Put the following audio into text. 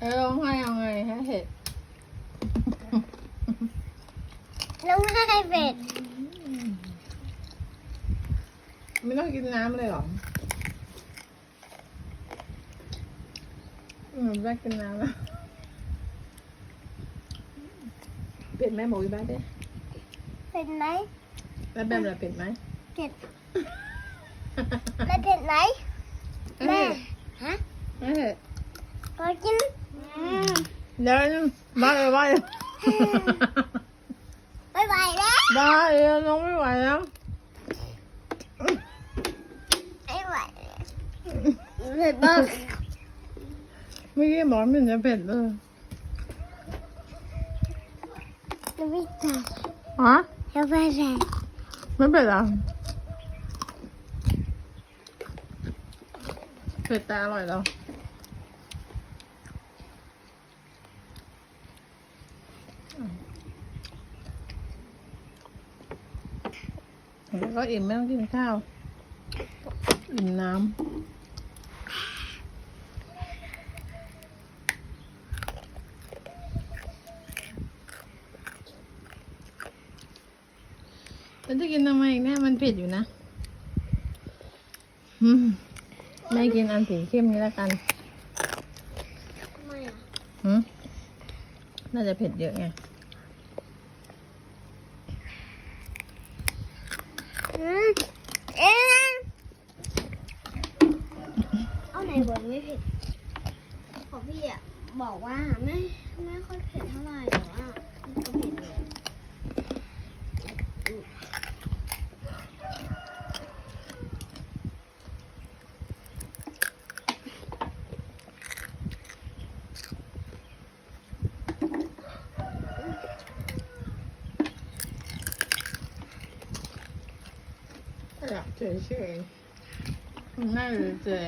เออร้องไห้เอาไงฮะเห็ดน้องให้เป็ดไม่ต้องกินน้ำเลยเหรออืมแม่กินน้ำแล้วเผ็ดไหมบอกอีบ้านดิเป็ดไหมแล้วแบบอะไรเผ็ดไหมเผ็ดแม่เผ็ดไหมแม่ฮะไม่เผ็ดขอกินอืม เดี๋ยวนึงบ้าเลยบ้าเลยไม่ไหวแล้วบ้าเลยน้องไม่ไหวแล้วไม่ไหวแล้วเผ็ดมากเมื่อกี้บอกไม่เห็นจะเผ็ดเลยจะไม่จ่ายฮะจะไม่จ่ายไม่เผ็ดเหรอะเผ็ดแต่อร่อยแล้ว แล้วก็อิ่มไม่ต้องกินข้าว อิ่มน้ำแล้วจะกินทำไมอีกเนี่ยมันเผ็ดอยู่นะอืมไม่กินอันสีเข้มนี้แล้วกันทำไมอะหืมน่าจะเผ็ดเยอะไง อืม เอ๊ะเอาไหนบอกไม่เผ็ดของพี่อะบอกว่าไม่ไม่ค่อยเผ็ดเท่าไหร่แต่ว่ามันก็เผ็ดเลย อยากเฉยเฉยๆน่าจะเจอ